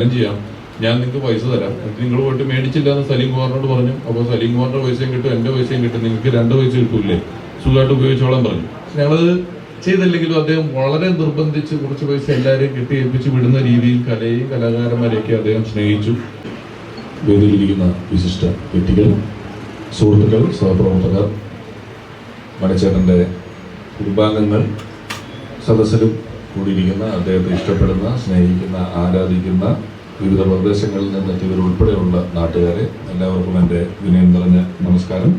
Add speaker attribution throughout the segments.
Speaker 1: കാര്യം ചെയ്യാം. ഞാൻ നിങ്ങൾക്ക് പൈസ തരാം. എന്നിട്ട് നിങ്ങൾ പോയിട്ട് മേടിച്ചില്ല എന്ന് സലീം കുമാറിനോട് പറഞ്ഞു. അപ്പോൾ സലീം കുമാറിന്റെ പൈസയും കിട്ടും എന്റെ പൈസയും കിട്ടും. നിങ്ങൾക്ക് രണ്ട് പൈസ കിട്ടൂലേ സുഖമായിട്ട് ഉപയോഗിച്ചോളാൻ പറഞ്ഞു. ഞങ്ങളത് ചെയ്തില്ലെങ്കിലും അദ്ദേഹം വളരെ നിർബന്ധിച്ച് കുറച്ച് പൈസ എല്ലാവരെയും കെട്ടി ഏൽപ്പിച്ച് വിടുന്ന രീതിയിൽ കലയും കലാകാരന്മാരെയൊക്കെ അദ്ദേഹം സ്നേഹിച്ചു. വേദിയിലിരിക്കുന്ന വിശിഷ്ട വ്യക്തികൾ സുഹൃത്തുക്കൾ സഹപ്രവർത്തകർ മണിച്ചേട്ടന്റെ കുടുംബാംഗങ്ങൾ സദസ്സിലും കൂടിയിരിക്കുന്ന അദ്ദേഹത്തെ ഇഷ്ടപ്പെടുന്ന സ്നേഹിക്കുന്ന ആരാധിക്കുന്ന വിവിധ പ്രദേശങ്ങളിൽ നിന്നെത്തിയവർ ഉൾപ്പെടെയുള്ള നാട്ടുകാരെ എല്ലാവർക്കും എന്റെ വിനയം നിറഞ്ഞ നമസ്കാരം.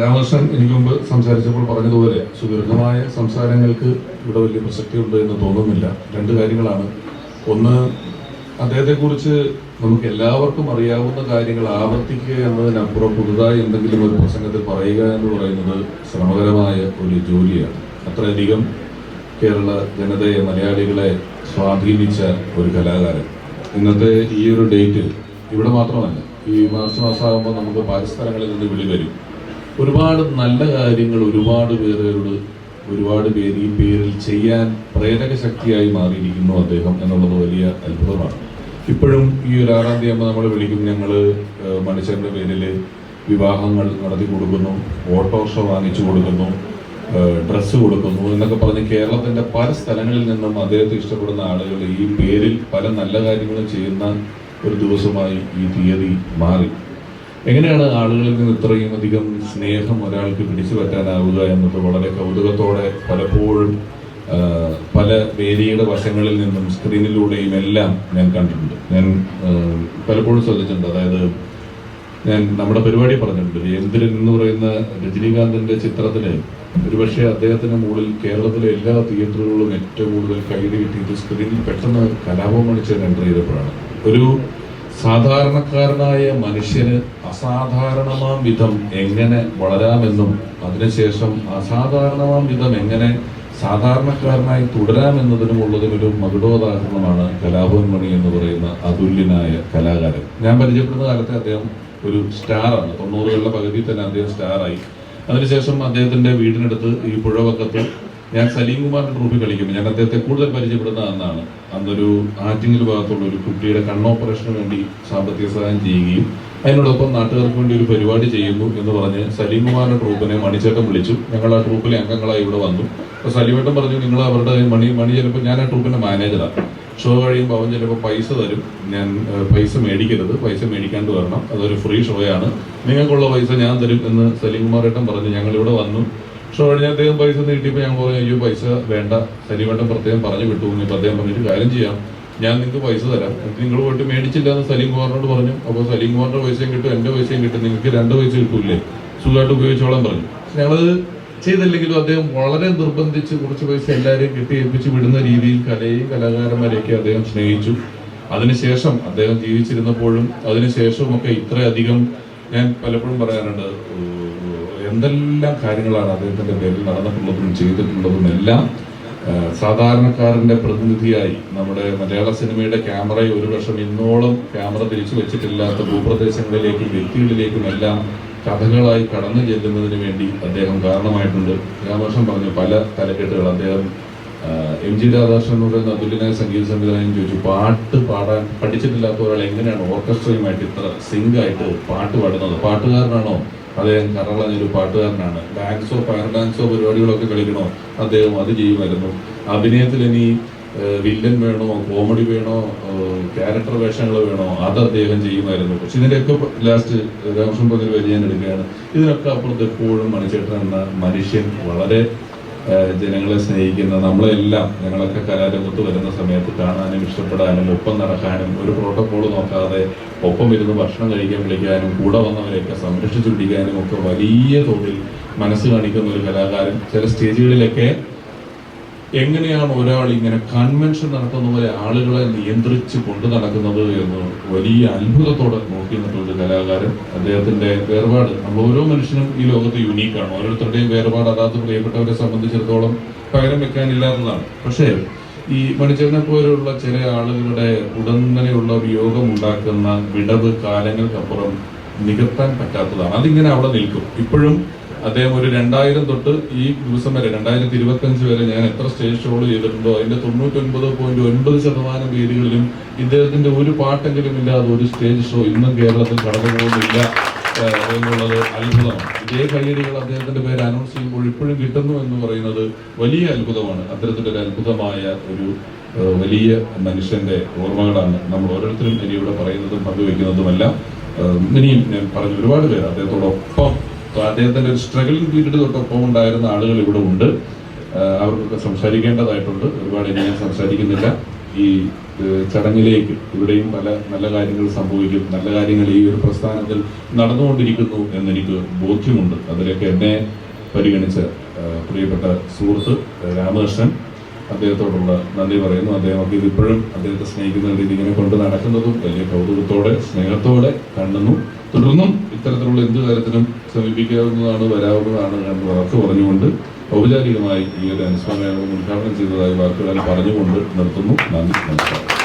Speaker 1: രാമകൃഷ്ണൻ എനിക്ക് മുമ്പ് സംസാരിച്ചപ്പോൾ പറഞ്ഞതുപോലെ സുദീർഘമായ സംസാരങ്ങൾക്ക് ഇവിടെ വലിയ പ്രസക്തിയുണ്ട് എന്ന് തോന്നുന്നില്ല. രണ്ട് കാര്യങ്ങളാണ്. ഒന്ന് അദ്ദേഹത്തെക്കുറിച്ച് നമുക്ക് എല്ലാവർക്കും അറിയാവുന്ന കാര്യങ്ങൾ ആവർത്തിക്കുക എന്നതിനപ്പുറം പുതുതായി എന്തെങ്കിലും ഒരു പ്രസംഗത്തിൽ പറയുക എന്ന് പറയുന്നത് ശ്രമകരമായ ഒരു ജോലിയാണ്. അത്രയധികം കേരള ജനതയെ മലയാളികളെ സ്വാധീനിച്ച ഒരു കലാകാരൻ. ഇന്നത്തെ ഈ ഒരു ഡേറ്റ് ഇവിടെ മാത്രമല്ല ഈ മാർച്ച് മാസമാകുമ്പോൾ നമുക്ക് പല സ്ഥലങ്ങളിൽ നിന്ന് വിളി വരും. ഒരുപാട് നല്ല കാര്യങ്ങൾ ഒരുപാട് പേരോട് ഒരുപാട് പേര് ഈ പേരിൽ ചെയ്യാൻ പ്രേരക ശക്തിയായി മാറിയിരിക്കുന്നു അദ്ദേഹം എന്നുള്ളത് വലിയ അത്ഭുതമാണ്. ഇപ്പോഴും ഈ ഒരു ആറാം തീയതി നമ്മൾ വിളിക്കും ഞങ്ങൾ മനുഷ്യരുടെ പേരിൽ വിവാഹങ്ങൾ നടത്തി കൊടുക്കുന്നു ഓട്ടോറിക്ഷ വാങ്ങിച്ചു കൊടുക്കുന്നു ഡ്രസ്സ് കൊടുക്കുന്നു എന്നൊക്കെ പറഞ്ഞ് കേരളത്തിന്റെ പല സ്ഥലങ്ങളിൽ നിന്നും അദ്ദേഹത്തെ ഇഷ്ടപ്പെടുന്ന ആളുകൾ ഈ പേരിൽ പല നല്ല കാര്യങ്ങളും ചെയ്യുന്ന ഒരു ദിവസമായി ഈ തീയതി മാറി. എങ്ങനെയാണ് ആളുകളിൽ നിന്ന് ഇത്രയും അധികം സ്നേഹം ഒരാൾക്ക് പിടിച്ചു പറ്റാനാവുക എന്നത് വളരെ കൗതുകത്തോടെ പലപ്പോഴും പല വേദിയുടെ വശങ്ങളിൽ നിന്നും സ്ക്രീനിലൂടെയും എല്ലാം ഞാൻ കണ്ടിട്ടുണ്ട്. ഞാൻ പലപ്പോഴും ശ്രദ്ധിച്ചിട്ടുണ്ട്. അതായത് ഞാൻ നമ്മുടെ പരിപാടി പറഞ്ഞിട്ടുണ്ട്. എന്തിരൻ എന്ന് പറയുന്ന രജനീകാന്തിന്റെ ചിത്രത്തിന് ഒരുപക്ഷെ അദ്ദേഹത്തിന് മുകളിൽ കേരളത്തിലെ എല്ലാ തിയേറ്ററുകളിലും ഏറ്റവും കൂടുതൽ കൈയ്യടി കിട്ടിയത് സ്ക്രീനിൽ പെട്ടെന്ന് കലാപം മണിച്ചൻ എന്റർ ചെയ്തപ്പോഴാണ്. ഒരു സാധാരണക്കാരനായ മനുഷ്യന് അസാധാരണമാം വിധം എങ്ങനെ വളരാമെന്നും അതിനുശേഷം അസാധാരണമാം വിധം എങ്ങനെ സാധാരണക്കാരനായി തുടരാമെന്നതിനുമുള്ളതിനൊരു മകുടോദാഹരണമാണ് കലാഭവൻ മണി എന്ന് പറയുന്ന അതുല്യനായ കലാകാരൻ. ഞാൻ പരിചയപ്പെടുന്ന കാലത്തെ അദ്ദേഹം ഒരു സ്റ്റാറാണ് തൊണ്ണൂറുകളുടെ പകുതി തന്നെ അദ്ദേഹം സ്റ്റാറായി അതിനുശേഷം അദ്ദേഹത്തിന്റെ വീടിനടുത്ത് ഈ പുഴവക്കത്ത് ഞാൻ സലീം കുമാറിന്റെ ട്രോഫി കളിക്കുമ്പോൾ ഞാൻ അദ്ദേഹത്തെ കൂടുതൽ പരിചയപ്പെടുന്ന അന്നാണ്. അന്നൊരു ആറ്റിങ്ങൽ ഭാഗത്തുള്ള ഒരു കുട്ടിയുടെ കണ്ണോപ്പറേഷന് വേണ്ടി സാമ്പത്തിക സഹായം ചെയ്യുകയും അതിനോടൊപ്പം നാട്ടുകാർക്ക് വേണ്ടി ഒരു പരിപാടി ചെയ്യുന്നു എന്ന് പറഞ്ഞ് സലീം കുമാറിന്റെ ട്രൂപ്പിനെ മണിച്ചേട്ടൻ വിളിച്ചു. ഞങ്ങൾ ആ ട്രൂപ്പിലെ അംഗങ്ങളായി ഇവിടെ വന്നു. അപ്പോൾ സലീമേട്ടൻ പറഞ്ഞു നിങ്ങൾ അവരുടെ മണി മണി ചിലപ്പോൾ ഞാൻ ആ ട്രൂപ്പിന്റെ മാനേജറാണ് ഷോ കഴിയുമ്പോൾ അവൻ ചിലപ്പോൾ പൈസ തരും. ഞാൻ പൈസ മേടിക്കരുത്. പൈസ മേടിക്കാണ്ട് വരണം. അതൊരു ഫ്രീ ഷോയാണ്. നിങ്ങൾക്കുള്ള പൈസ ഞാൻ തരും എന്ന് സലീം കുമാർ ഏട്ടൻ പറഞ്ഞു. ഞങ്ങൾ ഇവിടെ വന്നു. ഷോ കഴിഞ്ഞ് അദ്ദേഹം പൈസ നീട്ടിയപ്പോൾ ഞാൻ പറഞ്ഞു അയ്യോ പൈസ വേണ്ട. സലീം സലീമേട്ടൻ പ്രത്യേകം പറഞ്ഞു വിട്ടു. ഇപ്പം അദ്ദേഹം പറഞ്ഞിട്ട് കാര്യം ചെയ്യാം. ഞാൻ നിങ്ങൾക്ക് പൈസ തരാം. നിങ്ങൾ പോയിട്ട് മേടിച്ചില്ല എന്ന് സലീം കുമാറിനോട് പറഞ്ഞു. അപ്പോൾ സലീം കുമാറിന്റെ പൈസയും കിട്ടും എന്റെ പൈസയും കിട്ടും. നിങ്ങൾക്ക് രണ്ട് പൈസ കിട്ടൂലേ സുഖമായിട്ട് ഉപയോഗിച്ചോളാൻ പറഞ്ഞു. ഞങ്ങളത് ചെയ്തില്ലെങ്കിലും അദ്ദേഹം വളരെ നിർബന്ധിച്ച് കുറച്ച് പൈസ എല്ലാവരെയും കിട്ടി ഏൽപ്പിച്ച് വിടുന്ന രീതിയിൽ കലയെയും കലാകാരന്മാരെയൊക്കെ അദ്ദേഹം സ്നേഹിച്ചു. അതിനുശേഷം അദ്ദേഹം ജീവിച്ചിരുന്നപ്പോഴും അതിനുശേഷവും ഒക്കെ ഇത്രയധികം ഞാൻ പലപ്പോഴും പറയാറുണ്ട് എന്തെല്ലാം കാര്യങ്ങളാണ് അദ്ദേഹത്തിന്റെ പേരിൽ നടന്നിട്ടുള്ളതും ചെയ്തിട്ടുള്ളതും എല്ലാം സാധാരണക്കാരന്റെ പ്രതിനിധിയായി നമ്മുടെ മലയാള സിനിമയുടെ ക്യാമറയെ ഒരു വർഷം ഇന്നോളം ക്യാമറ തിരിച്ചു വെച്ചിട്ടില്ലാത്ത ഭൂപ്രദേശങ്ങളിലേക്കും വ്യക്തികളിലേക്കും എല്ലാം കഥകളായി കടന്നു ചെല്ലുന്നതിന് വേണ്ടി അദ്ദേഹം കാരണമായിട്ടുണ്ട്. രാമകൃഷ്ണൻ പറഞ്ഞു പല തലക്കെട്ടുകൾ അദ്ദേഹം എം ജി പറയുന്ന അതുല്യനായ സംഗീത സംവിധാനം ചോദിച്ചു പാട്ട് പാടാൻ പഠിച്ചിട്ടില്ലാത്ത ഒരാൾ എങ്ങനെയാണ് ഓർക്കസ്ട്രയുമായിട്ട് ഇത്ര സിങ്ക് ആയിട്ട് പാട്ട് പാടുന്നത്? പാട്ടുകാരനാണോ? അദ്ദേഹം കറളഞ്ഞൊരു പാട്ടുകാരനാണ്. ഡാൻസോ ഫയർ ഡാൻസോ പരിപാടികളൊക്കെ കളിക്കണോ? അദ്ദേഹം അത് ചെയ്യുമായിരുന്നു. അഭിനയത്തിൽ ഇനി വില്ലൻ വേണോ കോമഡി വേണോ ക്യാരക്ടർ വേഷങ്ങൾ വേണോ അത് അദ്ദേഹം ചെയ്യുമായിരുന്നു. പക്ഷെ ഇതിന്റെയൊക്കെ ലാസ്റ്റ് രാമകൃഷ്ണൻ പതിൽ വരി ഞാൻ എടുക്കുകയാണ് ഇതിനൊക്കെ അപ്പുറത്ത് എപ്പോഴും മണിച്ചേട്ടൻ എന്ന മനുഷ്യൻ വളരെ ജനങ്ങളെ സ്നേഹിക്കുന്ന നമ്മളെല്ലാം ഞങ്ങളൊക്കെ കലാരംഗത്ത് വരുന്ന സമയത്ത് കാണാനും ഇഷ്ടപ്പെടാനും ഒപ്പം നടക്കാനും ഒരു പ്രോട്ടോകോൾ നോക്കാതെ ഒപ്പം ഇരുന്ന് ഭക്ഷണം കഴിക്കാൻ വിളിക്കാനും കൂടെ വന്നവരെയൊക്കെ സംരക്ഷിച്ചു പിടിക്കാനും ഒക്കെ വലിയ തോതിൽ മനസ്സ് കാണിക്കുന്ന ഒരു കലാകാരൻ ചില സ്റ്റേജുകളിലൊക്കെ എങ്ങനെയാണ് ഒരാൾ ഇങ്ങനെ കൺവെൻഷൻ നടത്തുന്ന പോലെ ആളുകളെ നിയന്ത്രിച്ച് കൊണ്ടു നടക്കുന്നത് എന്ന് വലിയ അത്ഭുതത്തോടെ നോക്കി നിന്നിട്ടുള്ള കലാകാരൻ. അദ്ദേഹത്തിന്റെ വേർപാട് നമ്മൾ ഓരോ മനുഷ്യനും ഈ ലോകത്ത് യുണീക്കാണ് ഓരോരുത്തരുടെയും വേർപാട് അതാത് പ്രിയപ്പെട്ടവരെ സംബന്ധിച്ചിടത്തോളം പകരം വെക്കാനില്ലാത്തതാണ്. പക്ഷേ ഈ മണിച്ചേരനെ പോലെയുള്ള ചില ആളുകളുടെ ഉടനെയുള്ള വിയോഗം ഉണ്ടാക്കുന്ന വിടവ് കാലങ്ങൾക്കപ്പുറം നികത്താൻ പറ്റാത്തതാണ്. അതിങ്ങനെ അവിടെ നിൽക്കും. ഇപ്പോഴും അദ്ദേഹം ഒരു രണ്ടായിരം തൊട്ട് ഈ ദിവസം വരെ രണ്ടായിരത്തി ഇരുപത്തി അഞ്ച് വരെ ഞാൻ എത്ര സ്റ്റേജ് ഷോകൾ ചെയ്തിട്ടുണ്ടോ അതിന്റെ തൊണ്ണൂറ്റൊൻപത് പോയിന്റ് ഒൻപത് ശതമാനം വേദികളിലും ഇദ്ദേഹത്തിന്റെ ഒരു പാട്ടെങ്കിലും ഇല്ലാതെ ഒരു സ്റ്റേജ് ഷോ ഇന്നും കേരളത്തിൽ കടന്നു പോകുന്നില്ല എന്നുള്ളത് അത്ഭുതമാണ്. ഇതേ കയ്യടികൾ അദ്ദേഹത്തിന്റെ പേര് അനൗൺസ് ചെയ്യുമ്പോൾ ഇപ്പോഴും കിട്ടുന്നു എന്ന് പറയുന്നത് വലിയ അത്ഭുതമാണ്. അദ്ദേഹത്തിന്റെ ഒരു അത്ഭുതമായ ഒരു വലിയ മനുഷ്യന്റെ ഓർമ്മകളാണ് നമ്മൾ ഓരോരുത്തരും ഇനി ഇവിടെ പറയുന്നതും പങ്കുവെക്കുന്നതുമല്ല. ഇനിയും ഞാൻ പറഞ്ഞു ഒരുപാട് പേര് അദ്ദേഹത്തോടൊപ്പം അപ്പൊ അദ്ദേഹത്തിന്റെ ഒരു സ്ട്രഗിളിംഗ് പീരീഡ് തൊട്ടൊപ്പം ഉണ്ടായിരുന്ന ആളുകൾ ഇവിടെ ഉണ്ട്. അവർക്കൊക്കെ സംസാരിക്കേണ്ടതായിട്ടുണ്ട്. ഒരുപാട് ഇനി ഞാൻ സംസാരിക്കുന്നില്ല. ഈ ചടങ്ങിലേക്ക് ഇവിടെയും പല നല്ല കാര്യങ്ങൾ സംഭവിക്കും. നല്ല കാര്യങ്ങൾ ഈ ഒരു പ്രസ്ഥാനത്തിൽ നടന്നുകൊണ്ടിരിക്കുന്നു എന്നെനിക്ക് ബോധ്യമുണ്ട്. അതിലൊക്കെ എന്നെ പരിഗണിച്ച പ്രിയപ്പെട്ട സുഹൃത്ത് രാമകൃഷ്ണൻ അദ്ദേഹത്തോടുള്ള നന്ദി പറയുന്നു. അദ്ദേഹമൊക്കെ ഇത് ഇപ്പോഴും അദ്ദേഹത്തെ സ്നേഹിക്കുന്ന രീതി ഇങ്ങനെ കൊണ്ട് നടക്കുന്നതും വലിയ കൗതുകത്തോടെ സ്നേഹത്തോടെ കാണുന്നു. തുടർന്നും ഇത്തരത്തിലുള്ള എന്ത് കാര്യത്തിനും സമീപിക്കാവുന്നതാണ് വരാവുന്നതാണ് എന്ന് വാക്ക് പറഞ്ഞുകൊണ്ട് ഔപചാരികമായി ഈ ഒരു അനുസ്മരണം ഉദ്ഘാടനം ചെയ്തതായി വാക്കുകൾ പറഞ്ഞുകൊണ്ട് നിർത്തുന്നു. നന്ദി നമസ്കാരം.